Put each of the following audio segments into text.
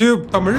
Tube Tamil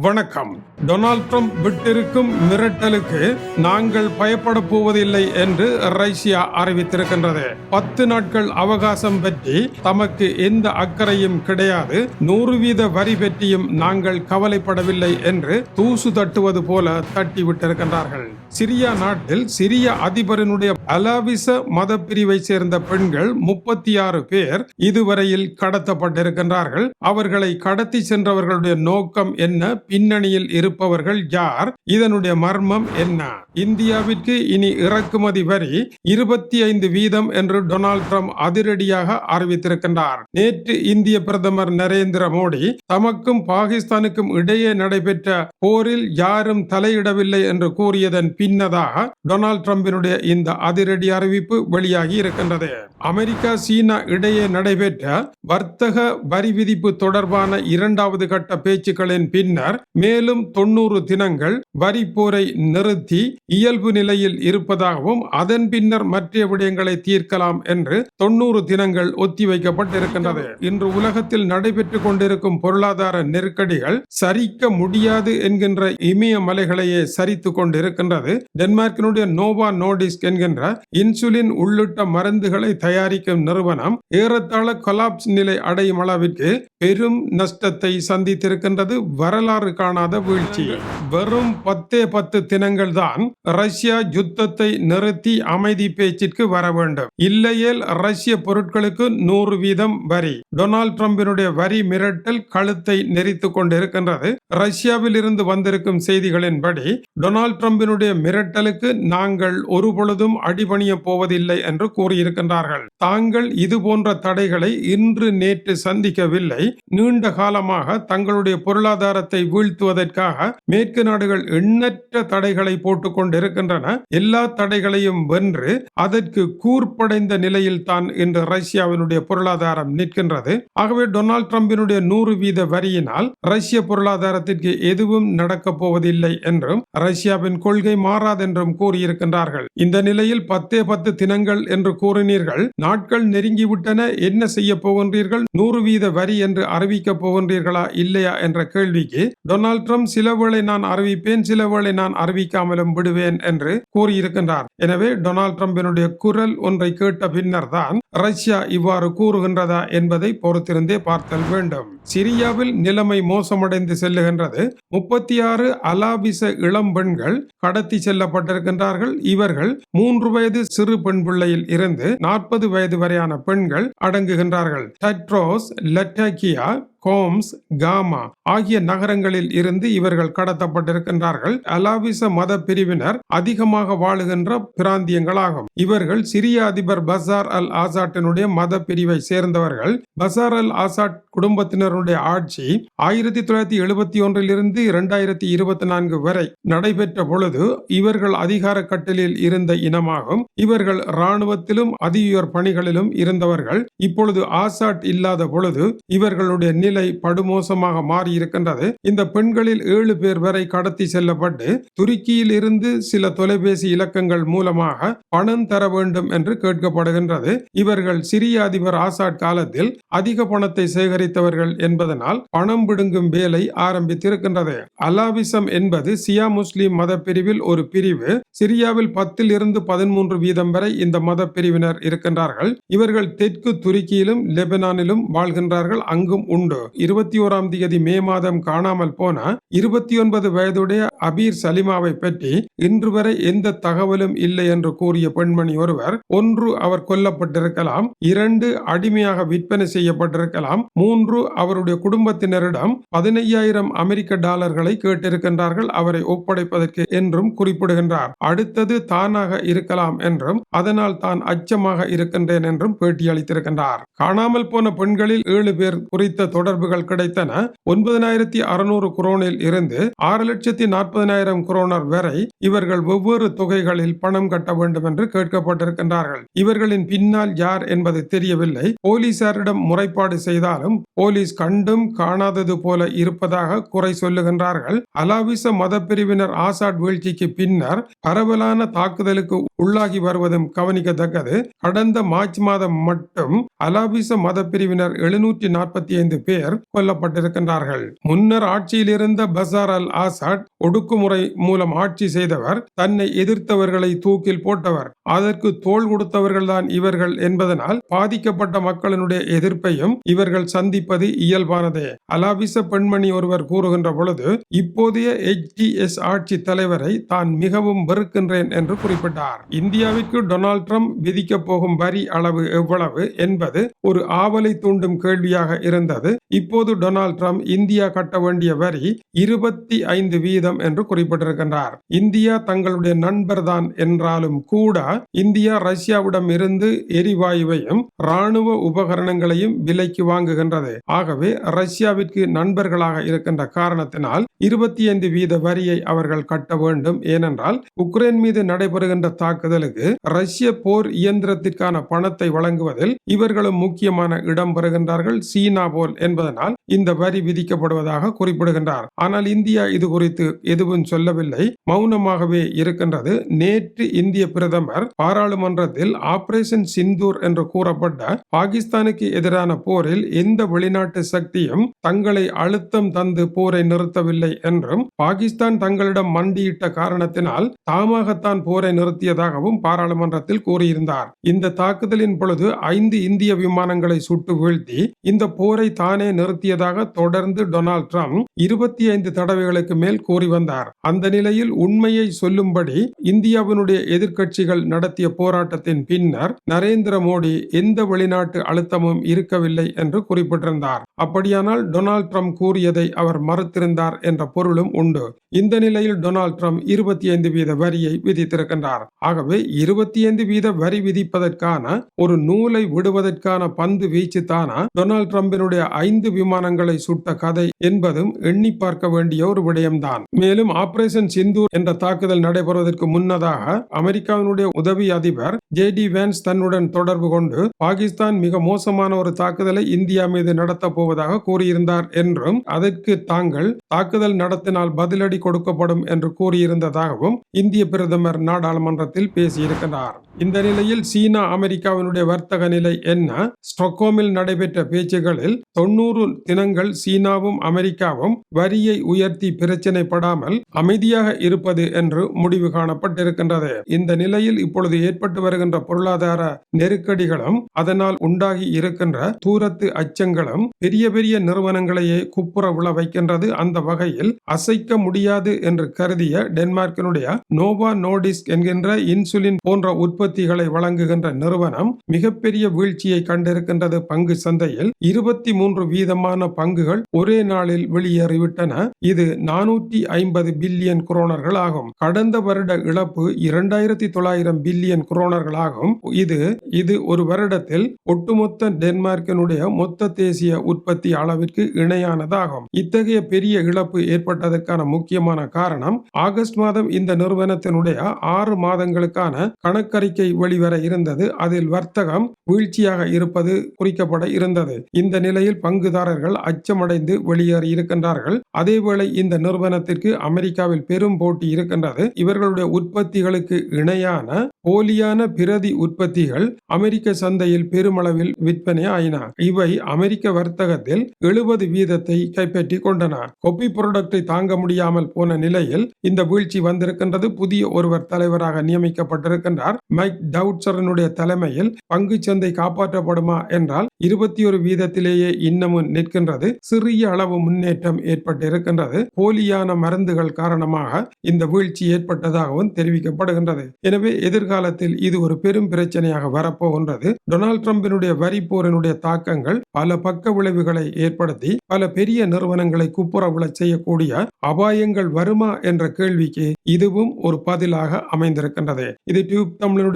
வணக்கம். Donald Trump விட்டிருக்கும் மிரட்டலுக்கு நாங்கள் பயப்பட போவதில்லை என்று ரஷ்யா அறிவித்திருக்கின்றது. பத்து நாட்கள் அவகாசம் பற்றி தமக்கு எந்த அக்கறையும் கிடையாது. நூறு வீத வரி பற்றியும் நாங்கள் கவலைப்படவில்லை என்று தூசு தட்டுவது போல தட்டிவிட்டிருக்கின்றார்கள். சிரியா நாட்டில் சிரிய அதிபரினுடைய அலாவிச மத பிரிவை சேர்ந்த பெண்கள் முப்பத்தி ஆறு பேர் இதுவரையில் கடத்தப்பட்டிருக்கின்றார்கள். அவர்களை கடத்தி சென்றவர்களுடைய நோக்கம் என்ன? பின்னணியில் இருப்பவர்கள் யார்? இதனுடைய மர்மம் என்ன? இந்தியாவிற்கு இனி இறக்குமதி வரி இருபத்தி ஐந்து வீதம் என்று டொனால்ட் ட்ரம்ப் அதிரடியாக அறிவித்திருக்கின்றார். நேற்று இந்திய பிரதமர் நரேந்திர மோடி தமக்கும் பாகிஸ்தானுக்கும் இடையே நடைபெற்ற போரில் யாரும் தலையிடவில்லை என்று கூறியதன் பின்னதாக டொனால்ட் ட்ரம்பினுடைய இந்த அதிரடி அறிவிப்பு வெளியாகி இருக்கின்றது. அமெரிக்கா சீனா இடையே நடைபெற்ற வர்த்தக வரி விதிப்பு தொடர்பான இரண்டாவது கட்ட பேச்சுக்களின் பின்னர் மேலும் தொன்னூறு தினங்கள் வரி போரை நிறுத்தி இயல்பு நிலையில் இருப்பதாகவும் அதன் பின்னர் மற்ற விடயங்களை தீர்க்கலாம் என்று தொன்னூறு தினங்கள் ஒத்திவைக்கப்பட்டிருக்கின்றது இன்று உலகத்தில் நடைபெற்றுக் கொண்டிருக்கும் பொருளாதார நெருக்கடிகள் சரிக்க முடியாது என்கின்ற இமயமலைகளையே சரித்து கொண்டிருக்கின்றது. டென்மார்க்கினுடைய நோவா நோடிஸ்க் என்கின்ற இன்சுலின் உள்ளிட்ட மருந்துகளை தயாரிக்கும் நிறுவனம் ஏறத்தாழ கொலாப்ஸ் நிலை அடையும் அளவிற்கு பெரும் நஷ்டத்தை சந்தித்திருக்கின்றது வரலாறு காணாத வீழ்ச்சி வெறும் பத்தே பத்து தினங்கள் தான் ரஷ்யா யுத்தத்தை நிறுத்தி அமைதி பேச்சிற்கு வர வேண்டும். இல்லையேல் ரஷ்ய பொருட்களுக்கு நூறு வீதம் வரி. டொனால்ட் ட்ரம்பினுடைய வரி மிரட்டல் கழுத்தை நெரித்துக் கொண்டிருக்கின்றது. ரஷ்யாவில் இருந்து வந்திருக்கும் செய்திகளின்படி டொனால்ட் ட்ரம்பினுடைய மிரட்டலுக்கு நாங்கள் ஒரு பொழுதும் அடிபணிய போவதில்லை என்று கூறியிருக்கின்றார்கள். தாங்கள் இது போன்ற தடைகளை இன்று நேற்று சந்திக்கவில்லை. நீண்ட காலமாக தங்களுடைய பொருளாதாரத்தை வீழ்த்துவதற்காக மேற்கு நாடுகள் எண்ணற்ற தடைகளை போட்டுக் கொண்டிருக்கின்றன எல்லா தடைகளையும் வென்று அதற்கு கூர்ப்படைந்த நிலையில் தான் இன்று ரஷ்யாவினுடைய பொருளாதாரம் நிற்கின்றது. ஆகவே டொனால்ட் டிரம்பினுடைய நூறு வீத வரியினால் ரஷ்ய பொருளாதாரத்திற்கு எதுவும் நடக்கப் போவதில்லை என்றும் ரஷ்யாவின் கொள்கை மாறாதென்றும் கூறியிருக்கின்றார்கள். இந்த நிலையில் பத்தே பத்து தினங்கள் என்று கூறினீர்கள். நாட்கள் நெருங்கிவிட்டன. என்ன செய்ய போகின்றீர்கள்? நூறு வீத வரி என்று அறிவிக்கப் போகின்றீர்களா? இல்லையா? என்ற கேள்விக்கு டொனால்ட் ட்ரம்ப் சில நான் அறிவிப்பேன் சில நான் அறிவிக்காமலும் விடுவேன் என்று கூறியிருக்கின்றார். எனவே டொனால்ட் ட்ரம்பினுடைய குரல் ஒன்றை கேட்ட பின்னர் தான் ரஷ்யா இவ்வாறு கூறுகின்றதா என்பதை பொறுத்திருந்தே பார்த்தல் வேண்டும். சிரியாவில் நிலைமை மோசமடைந்து செல்லுகின்றது. முப்பத்தி ஆறு அலாபிச இளம் பெண்கள் கடத்தி செல்லப்பட்டிருக்கின்றார்கள். இவர்கள் மூன்று வயது சிறு பெண் பிள்ளையில் இருந்து நாற்பது வயது வரையான பெண்கள் அடங்குகின்றார்கள். டட்ரோஸ் லட்டாக்கியா ஹோம்ஸ் காமா ஆகிய நகரங்களில் இருந்து இவர்கள் கடத்தப்பட்டிருக்கின்றார்கள். அலாவிச மத பிரிவினர் அதிகமாக வாழுகின்ற பிராந்தியங்களாகும். இவர்கள் சிரிய அதிபர் பசார் அல் ஆசாட்டினுடைய மத பிரிவை சேர்ந்தவர்கள். பசார் அல் ஆசாட் குடும்பத்தினருடைய ஆட்சி ஆயிரத்தி தொள்ளாயிரத்தி எழுபத்தி ஒன்றில் இருந்து இரண்டாயிரத்தி இருபத்தி நான்கு வரை நடைபெற்ற பொழுது இவர்கள் அதிகார கட்டலில் இருந்த இனமாகும். இவர்கள் இராணுவத்திலும் அதியுயர் பணிகளிலும் இருந்தவர்கள். இப்பொழுது ஆசாட் இல்லாத பொழுது இவர்களுடைய நிலை படுமோசமாக மாறி இருக்கின்றது இந்த பெண்களில் ஏழு பேர் வரை கடத்தி செல்லப்பட்டு துருக்கியில் இருந்து சில தொலைபேசி இலக்கங்கள் மூலமாக பணம் தர வேண்டும் என்று கேட்கப்படுகின்றது. இவர்கள் சிரிய அதிபர் ஆசாட் காலத்தில் அதிக பணத்தை சேகரித்தவர்கள் என்பதனால் பணம் பிடுங்கும் வேலை ஆரம்பித்திருக்கின்றது. அலாவிசம் என்பது சியா முஸ்லிம் மத பிரிவில் ஒரு பிரிவு. சிரியாவில் பத்தில் இருந்து பதிமூன்று வீதம் வரை இந்த மத பிரிவினர் இருக்கின்றார்கள். இவர்கள் தெற்கு துருக்கியிலும் லெபனானிலும் வாழ்கின்றார்கள். அங்கும் உண்டு. இருபத்தி ஓராம் தேதி மே மாதம் காணாமல் போன இருபத்தி ஒன்பது வயதுடைய அபீர் சலிமாவை பற்றி இன்று வரை எந்த தகவலும் இல்லை என்று கூறிய பெண்மணி ஒருவர் ஒன்று அவர் கொல்லப்பட்டிருக்கலாம் இரண்டு அடிமையாக விற்பனை செய்யப்பட்டிருக்கலாம் மூன்று அவருடைய குடும்பத்தினரிடம் பதினையாயிரம் அமெரிக்க டாலர்களை கேட்டிருக்கின்றார்கள் அவரை ஒப்படைப்பதற்கு என்றும் குறிப்பிடுகின்றார். அடுத்தது தானாக இருக்கலாம் என்றும் அதனால் தான் அச்சமாக இருக்கின்றேன் என்றும் பேட்டியளித்திருக்கின்றார். காணாமல் போன பெண்களில் ஏழு பேர் குறித்த தொடர்புகள் கிடைத்தன. ஒன்பதனாயிரத்தி அறுநூறு குரோனில் இருந்து ஆறு லட்சத்தி நாற்பதனாயிரம் குரோனர் வரை இவர்கள் ஒவ்வொரு தொகைகளில் பணம் கட்ட வேண்டும் என்று கேட்கப்பட்டிருக்கின்றார்கள். இவர்களின் பின்னால் யார் என்பது தெரியவில்லை. போலீசாரிடம் முறைப்பாடு செய்தாலும் போலீஸ் கண்டும் காணாதது போல இருப்பதாக குறை சொல்லுகின்றார்கள். அலாவிச மத பிரிவினர் ஆசாட் வீழ்ச்சிக்கு பின்னர் பரவலான தாக்குதலுக்கு உள்ளாகி வருவதும் கவனிக்கத்தக்கது. கடந்த மார்ச் மாதம் மட்டும் அலாபிச மத பிரிவினர் எழுநூற்றி நாற்பத்தி ஐந்து பேர் கொல்லப்பட்டிருக்கின்றார்கள். முன்னர் ஆட்சியில் இருந்த பசார் அல் ஆசாட் ஒடுக்குமுறை மூலம் ஆட்சி செய்தவர் தன்னை எதிர்த்தவர்களை தூக்கில் போட்டவர் அதற்கு தோள் கொடுத்தவர்கள்தான் இவர்கள் என்பதனால் பாதிக்கப்பட்ட மக்களினுடைய எதிர்ப்பையும் இவர்கள் சந்திப்பது இயல்பானதே. அலாபிச பெண்மணி ஒருவர் கூறுகின்ற பொழுது இப்போதைய எச்டிஎஸ் ஆட்சி தலைவரை தான் மிகவும் வெறுக்கின்றேன் என்று குறிப்பிட்டார். இந்தியாவிற்கு டொனால்ட் ட்ரம்ப் விதிக்கப் போகும் வரி அளவு எவ்வளவு என்பது ஒரு ஆவலை தூண்டும் கேள்வியாக இருந்தது. இப்போது டொனால்ட் ட்ரம்ப் இந்தியா கட்ட வேண்டிய வரி இருபத்தி ஐந்து வீதம் என்று குறிப்பிட்டிருக்கின்றார். இந்தியா தங்களுடைய நண்பர் தான் என்றாலும் கூட இந்தியா ரஷ்யாவிடம் இருந்து எரிவாயுவையும் ராணுவ உபகரணங்களையும் விலைக்கு வாங்குகின்றது. ஆகவே ரஷ்யாவிற்கு நண்பர்களாக இருக்கின்ற காரணத்தினால் இருபத்தி ஐந்து வீத வரியை அவர்கள் கட்ட வேண்டும். ஏனென்றால் உக்ரைன் மீது நடைபெறுகின்ற தாக்குதலுக்கு ரஷ்ய போர் இயந்திரத்திற்கான பணத்தை வழங்குவதில் இவர்களும் முக்கியமான இடம் பெறுகின்றார்கள். சீனா போல் என்பதனால் இந்த வரி விதிக்கப்படுவதாக குறிப்பிடுகின்றார். ஆனால் இந்தியா இது குறித்து எதுவும் சொல்லவில்லை. மௌனமாகவே இருக்கின்றது. நேற்று இந்திய பிரதமர் பாராளுமன்றத்தில் ஆபரேஷன் சிந்தூர் என்று கூறப்பட்ட பாகிஸ்தானுக்கு எதிரான போரில் எந்த வெளிநாட்டு சக்தியும் தங்களை அழுத்தம் தந்து போரை நிறுத்தவில்லை என்றும் பாகிஸ்தான் தங்களிடம் மண்டியிட்ட காரணத்தினால் தாமாகத்தான் போரை நிறுத்தியதாக இருப்பதாகவும் பாராளுமன்றத்தில் கூறியிருந்தார். இந்த தாக்குதலின் பொழுது ஐந்து இந்திய விமானங்களை சுட்டு வீழ்த்தி இந்த போரை தானே நிறுத்தியதாக தொடர்ந்து டொனால்ட் ட்ரம்ப் இருபத்தி ஐந்து தடவைகளுக்கு மேல் கூறி வந்தார். அந்த நிலையில் உண்மையை சொல்லும்படி இந்தியாவினுடைய எதிர்க்கட்சிகள் நடத்திய போராட்டத்தின் பின்னர் நரேந்திர மோடி எந்த வெளிநாட்டு அழுத்தமும் இருக்கவில்லை என்று குறிப்பிட்டிருந்தார். அப்படியானால் டொனால்ட் ட்ரம்ப் கூறியதை அவர் மறுத்திருந்தார் என்ற பொருளும் உண்டு. இந்த நிலையில் டொனால்ட் ட்ரம்ப் இருபத்தி ஐந்து வீத வரியை விதித்திருக்கின்றார். ஆகவே இருபத்தி ஐந்து வீத வரி விதிப்பதற்கான ஒரு நூலை விடுவதற்கான பந்து வீச்சு தானா டொனால்டு டிரம்பினுடைய ஐந்து விமானங்களை சுட்ட கதை என்பதும் எண்ணி பார்க்க வேண்டிய ஒரு விடயம்தான். மேலும் ஆபரேஷன் சிந்தூர் என்ற தாக்குதல் நடைபெறுவதற்கு முன்னதாக அமெரிக்காவினுடைய உதவி அதிபர் ஜே டி வேன்ஸ் தன்னுடன் தொடர்பு கொண்டு பாகிஸ்தான் மிக மோசமான ஒரு தாக்குதலை இந்தியா மீது நடத்தப் போவதாக கூறியிருந்தார் என்றும் அதற்கு தாங்கள் தாக்குதல் நடத்தினால் பதிலடி கொடுக்கப்படும் என்று கூறியிருந்ததாகவும் இந்திய பிரதமர் நாடாளுமன்றத்தில் பேசியிருக்கிறார் இந்த நிலையில் சீனா அமெரிக்காவினுடைய வர்த்தக நிலை என்ன? ஸ்டொக்கோமில் நடைபெற்ற பேச்சுகளில் தொன்னூறு தினங்கள் சீனாவும் அமெரிக்காவும் வரியை உயர்த்தி பிரச்சினைப்படாமல் அமைதியாக இருப்பது என்று முடிவு காணப்பட்டிருக்கின்றது. இந்த நிலையில் இப்பொழுது ஏற்பட்டு வருகின்ற பொருளாதார நெருக்கடிகளும் அதனால் உண்டாகி இருக்கின்ற தூரத்து அச்சங்களும் பெரிய பெரிய நிறுவனங்களையே குப்புற விழ வைக்கின்றது. அந்த வகையில் அசைக்க முடியாது என்று கருதிய டென்மார்க்கினுடைய நோவா நோடிஸ்க் என்கின்ற இன்சுலின் போன்ற உற்பத்திகளை வழங்குகின்ற நிறுவனம் மிகப்பெரிய வீழ்ச்சியை கண்டிருக்கின்றது பங்கு சந்தையில். இருபத்தி மூன்று வீதமான பங்குகள் ஒரே நாளில் வெளியேறிவிட்டன. இது நானூற்றி ஐம்பது பில்லியன் குரோனர்கள் ஆகும் கடந்த வருட இழப்பு இரண்டாயிரத்தி தொள்ளாயிரம் பில்லியன் குரோனர்கள் ஆகும் இது இது ஒரு வருடத்தில் ஒட்டுமொத்த டென்மார்க்கினுடைய மொத்த தேசிய உற்பத்தி அளவிற்கு இணையானதாகும். இத்தகைய பெரிய இழப்பு ஏற்பட்டதற்கான முக்கியமான காரணம் ஆகஸ்ட் மாதம் இந்த நிறுவனத்தினுடைய ஆறு மாதங்களுக்கான கணக்கறிக்கை அறிக்கை வெளிவர இருந்தது. அதில் வர்த்தகம் வீழ்ச்சியாக இருப்பது குறிக்கப்பட இருந்தது. இந்த நிலையில் பங்குதாரர்கள் அச்சமடைந்து வெளியேறி இருக்கின்றார்கள். அதேவேளை இந்த நிறுவனத்திற்கு அமெரிக்காவில் பெரும் போட்டி இருக்கின்றது. இவர்களுடைய உற்பத்திகளுக்கு இணையான போலியான பிரதி உற்பத்திகள் அமெரிக்க சந்தையில் பெருமளவில் விற்பனை ஆயின. இவை அமெரிக்க வர்த்தகத்தில் எழுபது வீதத்தை கைப்பற்றி கொண்டன. கொப்பி புரோடக்டை தாங்க முடியாமல் போன நிலையில் இந்த வீழ்ச்சி வந்திருக்கின்றது. புதிய ஒருவர் தலைவராக நியமிக்கப்பட்டிருக்கின்றார். மைக் டவுட்சரனுடைய தலைமையில் பங்கு சந்தை காப்பாற்றப்படுமா என்றால் இருபத்தி ஒரு வீதத்திலேயே இன்னமும் நிற்கின்றது. சிறிய அளவு முன்னேற்றம் ஏற்பட்டிருக்கின்றது. போலியான மருந்துகள் காரணமாக இந்த வீழ்ச்சி ஏற்பட்டதாகவும் தெரிவிக்கப்படுகின்றது. எனவே எதிர்காலத்தில் இது ஒரு பெரும் பிரச்சனையாக வரப்போகின்றது. டொனால்ட் ட்ரம்பினுடைய வரி போரினுடைய தாக்கங்கள் பல பக்க விளைவுகளை ஏற்படுத்தி பல பெரிய நிறுவனங்களை குப்புற செய்யக்கூடிய அபாயங்கள் வருமா என்ற கேள்விக்கு இதுவும் ஒரு பதிலாக அமைந்திருக்கின்றது. இது டியூப் தமிழனுடைய